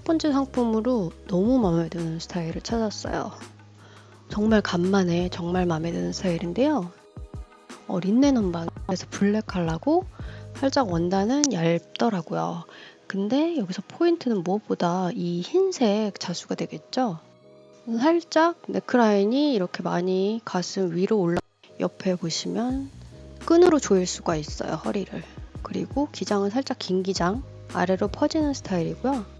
첫 번째 상품으로 너무 마음에 드는 스타일을 찾았어요. 정말 간만에 정말 마음에 드는 스타일인데요. 어, 린넨 원방에서 블랙 컬러고 살짝 원단은 얇더라고요. 근데 여기서 포인트는 무엇보다 이 흰색 자수가 되겠죠? 살짝 네크라인이 이렇게 많이 가슴 위로 올라 옆에 보시면 끈으로 조일 수가 있어요 허리를 그리고 기장은 살짝 긴 기장 아래로 퍼지는 스타일이고요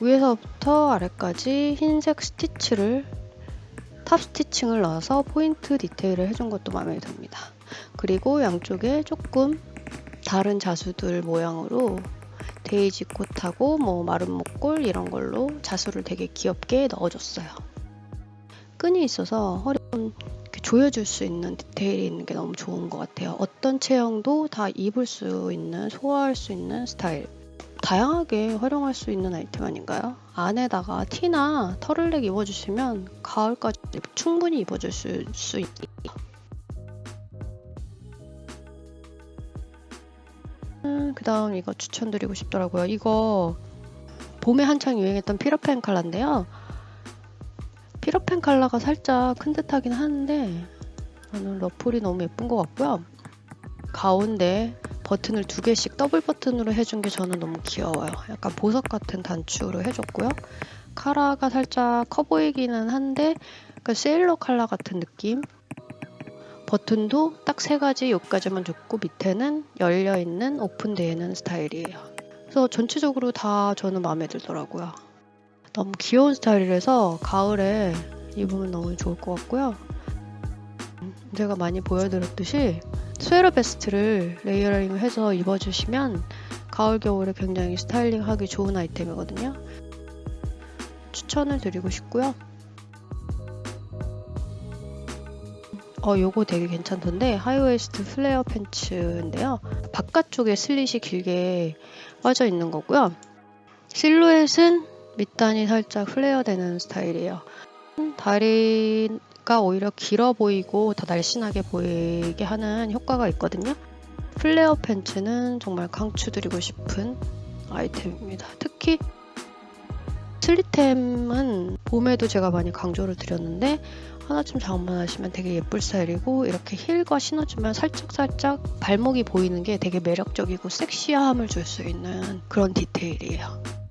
위에서부터 아래까지 흰색 스티치를 탑 스티칭을 넣어서 포인트 디테일을 해준 것도 마음에 듭니다 그리고 양쪽에 조금 다른 자수들 모양으로 데이지 꽃하고 뭐 마른 목골 이런 걸로 자수를 되게 귀엽게 넣어줬어요. 끈이 있어서 허리 좀 조여줄 수 있는 디테일이 있는 게 너무 좋은 것 같아요. 어떤 체형도 다 입을 수 있는, 소화할 수 있는 스타일. 다양하게 활용할 수 있는 아이템 아닌가요? 안에다가 티나 털을넥 입어주시면 가을까지 충분히 입어줄 수, 수 있, 그 다음 이거 추천드리고 싶더라고요. 이거 봄에 한창 유행했던 피러펜 컬러인데요. 피러펜 컬러가 살짝 큰 듯하긴 하는데 저는 러플이 너무 예쁜 것 같고요. 가운데 버튼을 두 개씩 더블 버튼으로 해준 게 저는 너무 귀여워요. 약간 보석 같은 단추로 해줬고요. 카라가 살짝 커 보이기는 한데 약간 세일러 컬러 같은 느낌 버튼도 딱 세 가지 여기까지만 줬고 밑에는 열려 있는 오픈되어 있는 스타일이에요. 그래서 전체적으로 다 저는 마음에 들더라고요. 너무 귀여운 스타일이라서 가을에 입으면 너무 좋을 것 같고요. 제가 많이 보여드렸듯이 스웨러 베스트를 레이어링 해서 입어주시면 가을 겨울에 굉장히 스타일링하기 좋은 아이템이거든요. 추천을 드리고 싶고요. 어, 요거 되게 괜찮던데 하이웨이스트 플레어 팬츠인데요. 바깥쪽에 슬릿이 길게 빠져 있는 거고요. 실루엣은 밑단이 살짝 플레어 되는 스타일이에요. 다리 가 오히려 길어 보이고 더 날씬하게 보이게 하는 효과가 있거든요. 플레어 팬츠는 정말 강추드리고 싶은 아이템입니다. 특히 슬리템은 봄에도 제가 많이 강조를 드렸는데 하나쯤 장만하시면 되게 예쁠 스타일이고 이렇게 힐과 신어주면 살짝살짝 발목이 보이는 게 되게 매력적이고 섹시함을 줄 수 있는 그런 디테일이에요.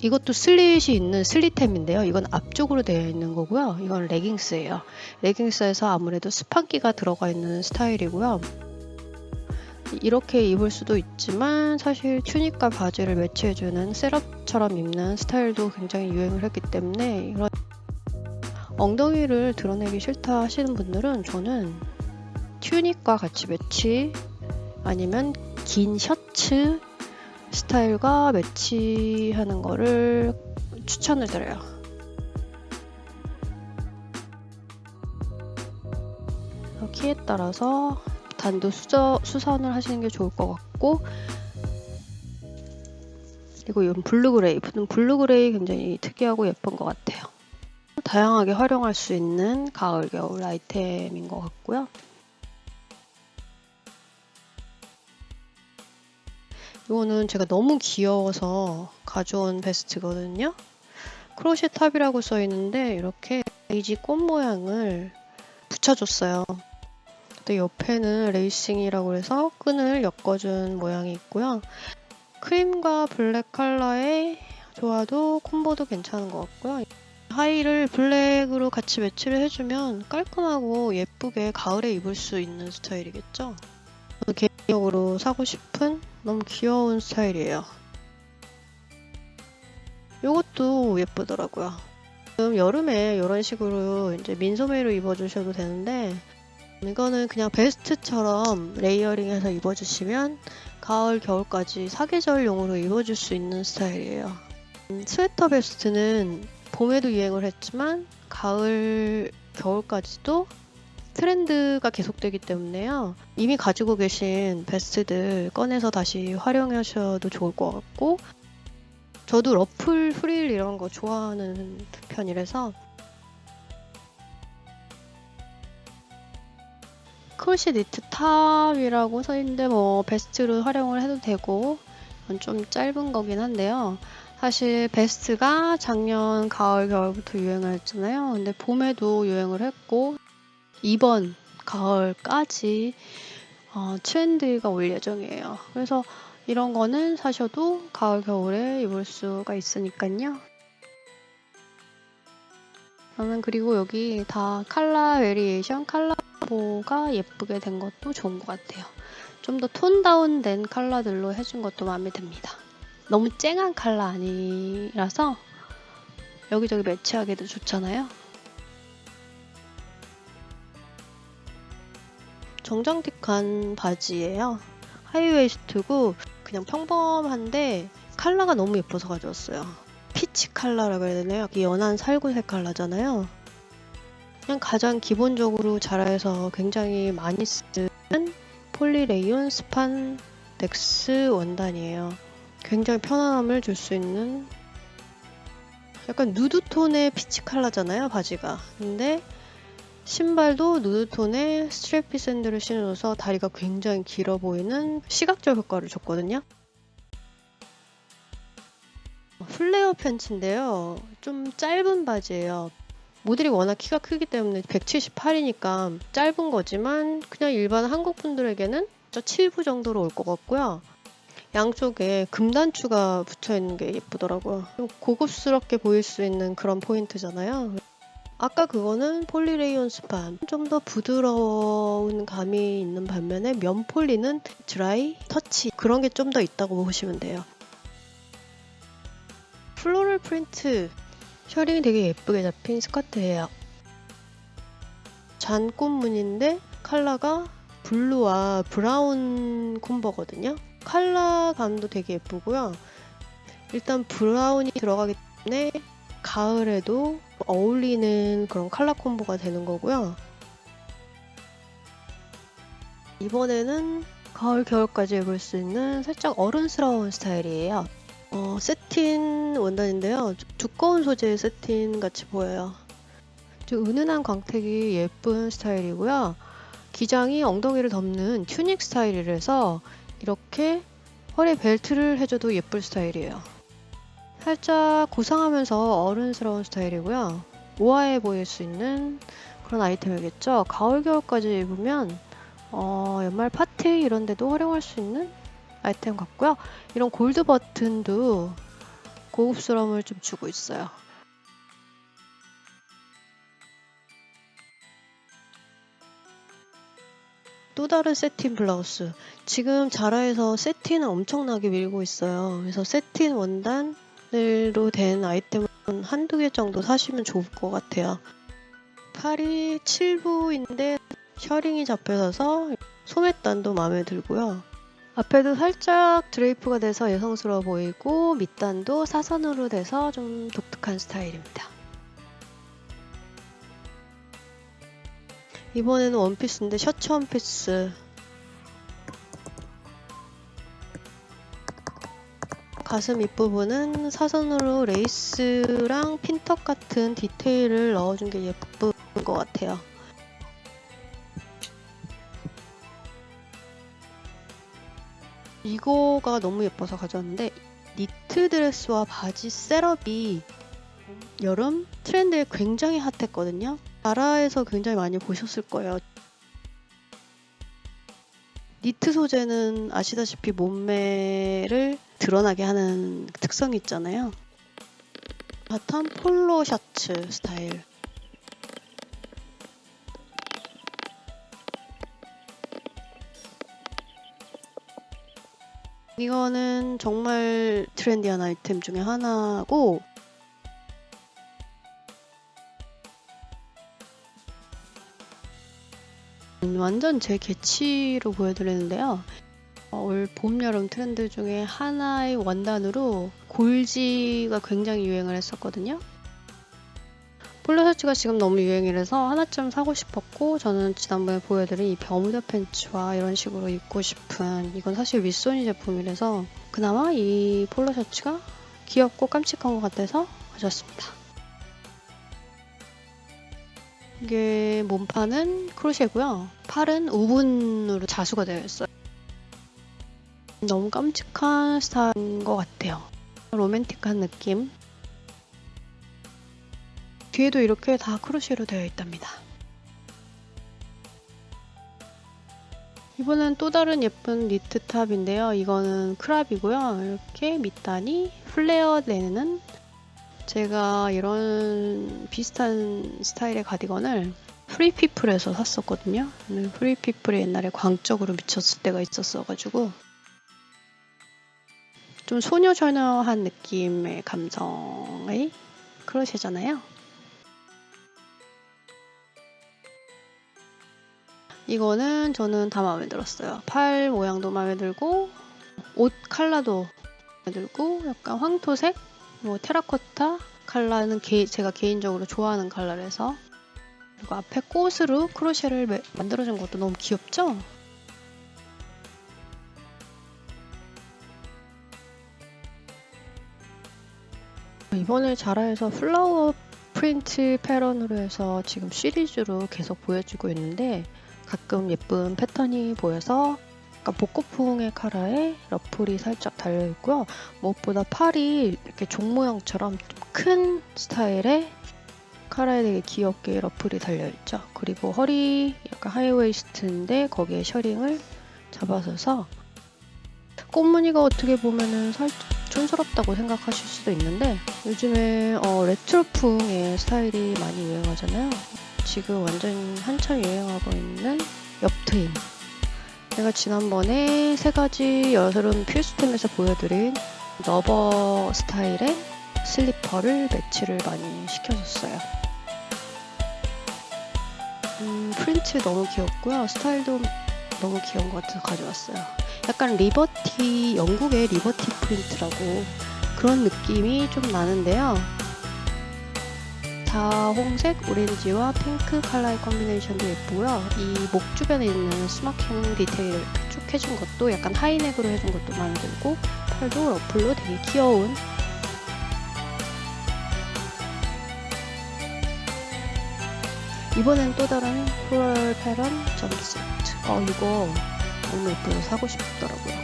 이것도 슬릿이 있는 슬리템인데요. 이건 앞쪽으로 되어 있는 거고요. 이건 레깅스예요. 레깅스에서 아무래도 스판기가 들어가 있는 스타일이고요. 이렇게 입을 수도 있지만 사실 튜닉과 바지를 매치해주는 셋업처럼 입는 스타일도 굉장히 유행을 했기 때문에 이런 엉덩이를 드러내기 싫다 하시는 분들은 저는 튜닉과 같이 매치 아니면 긴 셔츠 스타일과 매치하는 거를 추천을 드려요. 키에 따라서 단도 수저, 수선을 하시는 게 좋을 것 같고 그리고 이건 블루그레이. 블루그레이 굉장히 특이하고 예쁜 것 같아요. 다양하게 활용할 수 있는 가을 겨울 아이템인 것 같고요 이거는 제가 너무 귀여워서 가져온 베스트거든요 크로셰 탑이라고 써 있는데 이렇게 베이지 꽃 모양을 붙여줬어요 또 옆에는 레이싱이라고 해서 끈을 엮어준 모양이 있고요. 크림과 블랙 컬러의 조화도 콤보도 괜찮은 것 같고요. 하의를 블랙으로 같이 매치를 해주면 깔끔하고 예쁘게 가을에 입을 수 있는 스타일이겠죠. 개인적으로 사고 싶은 너무 귀여운 스타일이에요. 이것도 예쁘더라고요. 지금 여름에 이런 식으로 이제 민소매로 입어주셔도 되는데 이거는 그냥 베스트처럼 레이어링해서 입어주시면 가을, 겨울까지 사계절용으로 입어줄 수 있는 스타일이에요. 음, 스웨터 베스트는 봄에도 유행을 했지만 가을, 겨울까지도 트렌드가 계속되기 때문에요. 이미 가지고 계신 베스트들 꺼내서 다시 활용하셔도 좋을 것 같고 저도 러플, 프릴 이런 거 좋아하는 편이라서 크로시 니트 탑이라고 써있는데 뭐 베스트로 활용을 해도 되고 좀 짧은 거긴 한데요. 사실 베스트가 작년 가을 겨울부터 유행을 했잖아요. 근데 봄에도 유행을 했고 이번 가을까지 어, 트렌드가 올 예정이에요. 그래서 이런 거는 사셔도 가을 겨울에 입을 수가 있으니까요. 저는 그리고 여기 다 컬러 베리에이션 컬러보가 예쁘게 된 것도 좋은 것 같아요. 좀 더 톤 다운된 컬러들로 해준 것도 마음에 듭니다. 너무 쨍한 컬러 아니라서 여기저기 매치하기도 좋잖아요. 정장틱한 바지예요. 하이웨이스트고 그냥 평범한데 컬러가 너무 예뻐서 가져왔어요. 피치 컬러라고 해야 되나요? 이 연한 살구색 컬러잖아요. 그냥 가장 기본적으로 자라에서 굉장히 많이 쓰는 폴리레이온 스판덱스 원단이에요. 굉장히 편안함을 줄 수 있는 약간 누드톤의 피치 컬러잖아요, 바지가. 근데 신발도 누드톤의 스트래피 샌들을 신어줘서 다리가 굉장히 길어 보이는 시각적 효과를 줬거든요. 플레어 팬츠인데요. 좀 짧은 바지예요. 모델이 워낙 키가 크기 때문에 178이니까 짧은 거지만 그냥 일반 한국 분들에게는 저 7부 정도로 올 것 같고요. 양쪽에 금단추가 붙어 있는 게 예쁘더라고요. 좀 고급스럽게 보일 수 있는 그런 포인트잖아요. 아까 그거는 폴리레이온 스판. 좀 더 부드러운 감이 있는 반면에 면폴리는 드라이 터치. 그런 게 좀 더 있다고 보시면 돼요. 플로럴 프린트. 셔링이 되게 예쁘게 잡힌 스커트예요. 잔꽃 무늬인데 컬러가 블루와 브라운 콤보거든요. 컬러감도 되게 예쁘고요. 일단 브라운이 들어가기 때문에 가을에도 어울리는 그런 컬러 콤보가 되는 거고요. 이번에는 가을, 겨울까지 입을 수 있는 살짝 어른스러운 스타일이에요. 어, 세틴 원단인데요. 두꺼운 소재의 세틴 같이 보여요. 좀 은은한 광택이 예쁜 스타일이고요. 기장이 엉덩이를 덮는 튜닉 스타일이라서 이렇게 허리에 벨트를 해줘도 예쁠 스타일이에요. 살짝 고상하면서 어른스러운 스타일이고요. 우아해 보일 수 있는 그런 아이템이겠죠. 가을, 겨울까지 입으면 어, 연말 파티 이런 데도 활용할 수 있는 아이템 같고요. 이런 골드 버튼도 고급스러움을 좀 주고 있어요. 또 다른 세틴 블라우스. 지금 자라에서 세틴을 엄청나게 밀고 있어요. 그래서 세틴 원단 으로 된 아이템은 한두 개 정도 사시면 좋을 것 같아요. 팔이 7부인데 셔링이 잡혀서 소매단도 마음에 들고요. 앞에도 살짝 드레이프가 돼서 여성스러워 보이고 밑단도 사선으로 돼서 좀 독특한 스타일입니다. 이번에는 원피스인데 셔츠 원피스 가슴 윗부분은 사선으로 레이스랑 핀턱 같은 디테일을 넣어준 게 예쁜 것 같아요. 이거가 너무 예뻐서 가져왔는데 니트 드레스와 바지 셋업이 여름 트렌드에 굉장히 핫했거든요. 나라에서 굉장히 많이 보셨을 거예요. 니트 소재는 아시다시피 몸매를 드러나게 하는 특성이 있잖아요. 바텀 폴로 셔츠 스타일. 이거는 정말 트렌디한 아이템 중에 하나고 완전 제 개취로 보여드리는데요. 어, 올 봄, 여름 트렌드 중에 하나의 원단으로 골지가 굉장히 유행을 했었거든요. 폴로 셔츠가 지금 너무 유행이라서 하나쯤 사고 싶었고 저는 지난번에 보여드린 이 버무다 팬츠와 이런 식으로 입고 싶은 이건 사실 윗소니 제품이라서 그나마 이 폴로 셔츠가 귀엽고 깜찍한 것 같아서 가져왔습니다. 이게 몸판은 크로셰고요. 팔은 우분으로 자수가 되어 있어요. 너무 깜찍한 스타일인 것 같아요. 로맨틱한 느낌. 뒤에도 이렇게 다 크로시로 되어 있답니다. 이번엔 또 다른 예쁜 니트 탑인데요. 이거는 크랍이고요. 이렇게 밑단이 플레어 내는 제가 이런 비슷한 스타일의 가디건을 프리피플에서 샀었거든요. 프리피플이 옛날에 광적으로 미쳤을 때가 있었어가지고 좀 소녀소녀한 느낌의 감성의 크로시잖아요. 이거는 저는 다 마음에 들었어요. 팔 모양도 마음에 들고 옷 컬러도 마음에 들고 약간 황토색, 뭐 테라코타 컬러는 개, 제가 개인적으로 좋아하는 컬러라서 그리고 앞에 꽃으로 크로셰를 매- 만들어준 것도 너무 귀엽죠? 이번에 자라에서 플라워 프린트 패런으로 해서 지금 시리즈로 계속 보여주고 있는데 가끔 예쁜 패턴이 보여서 약간 복고풍의 카라에 러플이 살짝 달려 있고요. 무엇보다 팔이 이렇게 종 모양처럼 큰 스타일의 카라에 되게 귀엽게 러플이 달려 있죠. 그리고 허리 약간 하이웨이스트인데 거기에 셔링을 잡아서서 꽃무늬가 어떻게 보면은 살짝 촌스럽다고 생각하실 수도 있는데 요즘에 어, 레트로풍의 스타일이 많이 유행하잖아요. 지금 완전 한참 유행하고 있는 옆트임. 제가 지난번에 세 가지 여름 필수템에서 보여드린 러버 스타일의 슬리퍼를 매치를 많이 시켜줬어요. 음, 프린트 너무 귀엽고요. 스타일도 너무 귀여운 것 같아서 가져왔어요. 약간 리버티, 영국의 리버티 프린트라고 그런 느낌이 좀 나는데요. 다 홍색, 오렌지와 핑크 컬러의 컨비네이션도 예쁘고요. 이 목 주변에 있는 스마킹 디테일을 쭉 해준 것도 약간 하이넥으로 해준 것도 마음에 들고 팔도 러플로 되게 귀여운 이번엔 또 다른 플로럴 패런 점세트 어 이거 너무 예뻐서 사고 싶더라고요.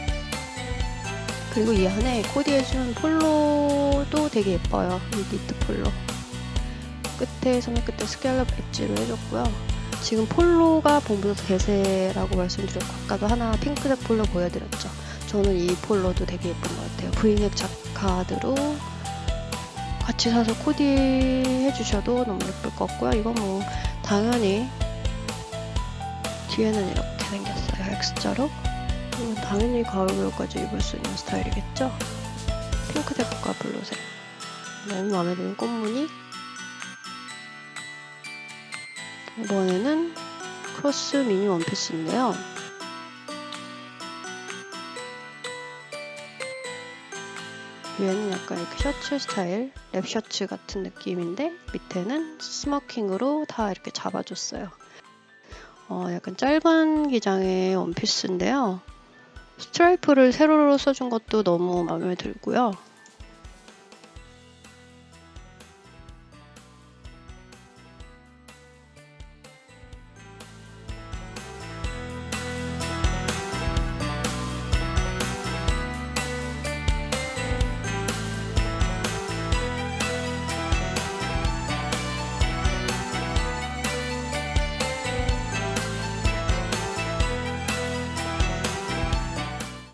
그리고 이 안에 코디 해준 폴로도 되게 예뻐요. 이 니트 폴로. 끝에 소매 끝에 스캘럽 엣지로 해줬고요. 지금 폴로가 봄부터 대세라고 말씀드렸고 아까도 하나 핑크색 폴로 보여드렸죠. 저는 이 폴로도 되게 예쁜 것 같아요. 브이넥 자카드로 같이 사서 코디 해 주셔도 너무 예쁠 것 같고요. 이거 뭐 당연히 뒤에는 이렇게 X자로? 이건 당연히 가을 겨울까지 입을 수 있는 스타일이겠죠? 핑크색과 블루색. 너무 마음에 드는 꽃무늬? 이번에는 크로스 미니 원피스인데요. 위에는 약간 이렇게 셔츠 스타일 랩 셔츠 같은 느낌인데 밑에는 스모킹으로 다 이렇게 잡아줬어요. 어, 약간 짧은 기장의 원피스인데요. 스트라이프를 세로로 써준 것도 너무 마음에 들고요.